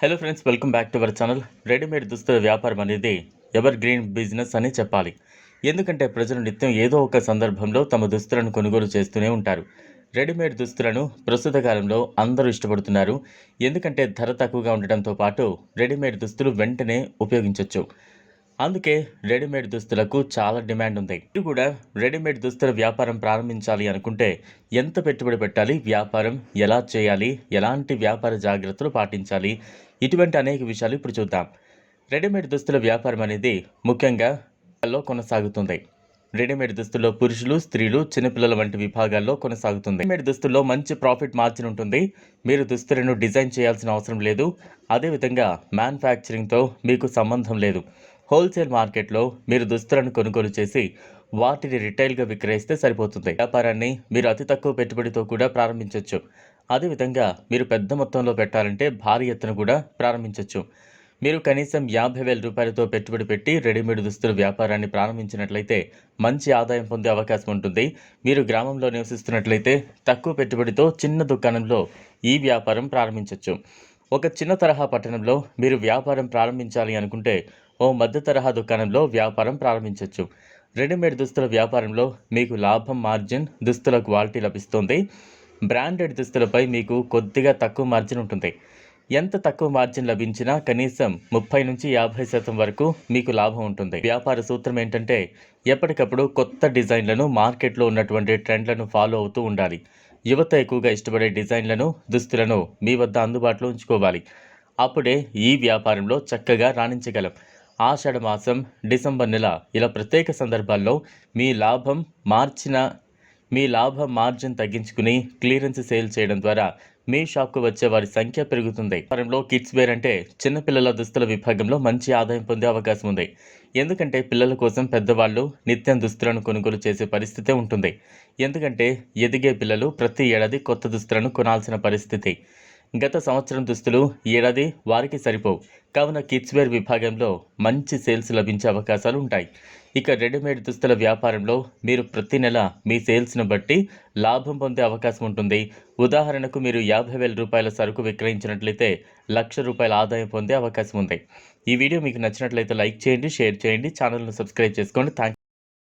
Hello friends welcome back to our channel readymade దుస్తుల వ్యాపారం అనేది ఎవర్ గ్రీన్ బిజినెస్ అని చెప్పాలి. ఎందుకంటే ప్రజలు నిత్యం ఏదో ఒక సందర్భంలో తమ దుస్తులను కొనుగోలు చేస్తూనే ఉంటారు. రెడీమేడ్ దుస్తులను ప్రస్తుత కాలంలో అందరూ ఇష్టపడుతున్నారు. ఎందుకంటే ధర తక్కువగా ఉండటంతో పాటు రెడీమేడ్ దుస్తులు వెంటనే ఉపయోగించవచ్చు అందుకే రెడీమేడ్ దుస్తులకు చాలా డిమాండ్ ఉంది. మీరు కూడా రెడీమేడ్ దుస్తుల వ్యాపారం ప్రారంభించాలి అనుకుంటే ఎంత పెట్టుబడి పెట్టాలి వ్యాపారం ఎలా చేయాలి ఎలాంటి వ్యాపార జాగ్రత్తలు పాటించాలి ఇటువంటి అనేక విషయాలు ఇప్పుడు చూద్దాం. రెడీమేడ్ దుస్తుల వ్యాపారం అనేది ముఖ్యంగా లో కొనసాగుతుంది. రెడీమేడ్ దుస్తుల్లో పురుషులు స్త్రీలు చిన్నపిల్లల వంటి విభాగాల్లో కొనసాగుతుంది. రెడీమేడ్ దుస్తుల్లో మంచి ప్రాఫిట్ మార్జిన్ ఉంటుంది. మీరు దుస్తులను డిజైన్ చేయాల్సిన అవసరం లేదు. అదేవిధంగా మ్యానుఫ్యాక్చరింగ్తో మీకు సంబంధం లేదు. హోల్సేల్ మార్కెట్లో మీరు దుస్తులను కొనుగోలు చేసి వాటిని రిటైల్గా విక్రయిస్తే సరిపోతుంది. వ్యాపారాన్ని మీరు అతి తక్కువ పెట్టుబడితో కూడా ప్రారంభించవచ్చు అదేవిధంగా మీరు పెద్ద మొత్తంలో పెట్టాలంటే భారీ ఎత్తున కూడా ప్రారంభించవచ్చు మీరు కనీసం యాభై వేల రూపాయలతో పెట్టుబడి పెట్టి రెడీమేడ్ దుస్తుల వ్యాపారాన్ని ప్రారంభించినట్లయితే మంచి ఆదాయం పొందే అవకాశం ఉంటుంది. మీరు గ్రామంలో నివసిస్తున్నట్లయితే తక్కువ పెట్టుబడితో చిన్న దుకాణంలో ఈ వ్యాపారం ప్రారంభించవచ్చు ఒక చిన్న తరహా పట్టణంలో మీరు వ్యాపారం ప్రారంభించాలి అనుకుంటే ఓ మధ్య తరహా దుకాణంలో వ్యాపారం ప్రారంభించవచ్చు రెడీమేడ్ దుస్తుల వ్యాపారంలో మీకు లాభం మార్జిన్ దుస్తుల క్వాలిటీ లభిస్తుంది. బ్రాండెడ్ దుస్తులపై మీకు కొద్దిగా తక్కువ మార్జిన్ ఉంటుంది. ఎంత తక్కువ మార్జిన్ లభించినా కనీసం ముప్పై నుంచి యాభై శాతం వరకు మీకు లాభం ఉంటుంది. వ్యాపార సూత్రం ఏంటంటే ఎప్పటికప్పుడు కొత్త డిజైన్లను మార్కెట్లో ఉన్నటువంటి ట్రెండ్లను ఫాలో అవుతూ ఉండాలి. యువత ఎక్కువగా ఇష్టపడే డిజైన్లను దుస్తులను మీ వద్ద అందుబాటులో ఉంచుకోవాలి. అప్పుడే ఈ వ్యాపారంలో చక్కగా రాణించగలం. మాసం డిసెంబర్ నెల ఇలా ప్రత్యేక సందర్భాల్లో మీ లాభం మార్చిన మీ లాభ మార్జిన్ తగ్గించుకుని క్లియరెన్స్ సేల్ చేయడం ద్వారా మీ షాప్కు వచ్చే వారి సంఖ్య పెరుగుతుంది. వారంలో కిడ్స్ వేర్ అంటే చిన్నపిల్లల దుస్తుల విభాగంలో మంచి ఆదాయం పొందే అవకాశం ఉంది. ఎందుకంటే పిల్లల కోసం పెద్దవాళ్ళు నిత్యం దుస్తులను కొనుగోలు చేసే పరిస్థితే ఉంటుంది. ఎందుకంటే ఎదిగే పిల్లలు ప్రతి ఏడాది కొత్త దుస్తులను కొనాల్సిన పరిస్థితి. గత సంవత్సరం దుస్తులు ఏడాది వారికి సరిపోవు. కావున కిడ్స్ వేర్ విభాగంలో మంచి సేల్స్ లభించే అవకాశాలు ఉంటాయి ఇక రెడీమేడ్ దుస్తుల వ్యాపారంలో మీరు ప్రతి నెల మీ సేల్స్ను బట్టి లాభం పొందే అవకాశం ఉంటుంది. ఉదాహరణకు మీరు యాభై వేల రూపాయల సరుకు విక్రయించినట్లయితే లక్ష రూపాయల ఆదాయం పొందే అవకాశం ఉంది. ఈ వీడియో మీకు నచ్చినట్లయితే లైక్ చేయండి షేర్ చేయండి ఛానల్ను సబ్స్క్రైబ్ చేసుకోండి. థ్యాంక్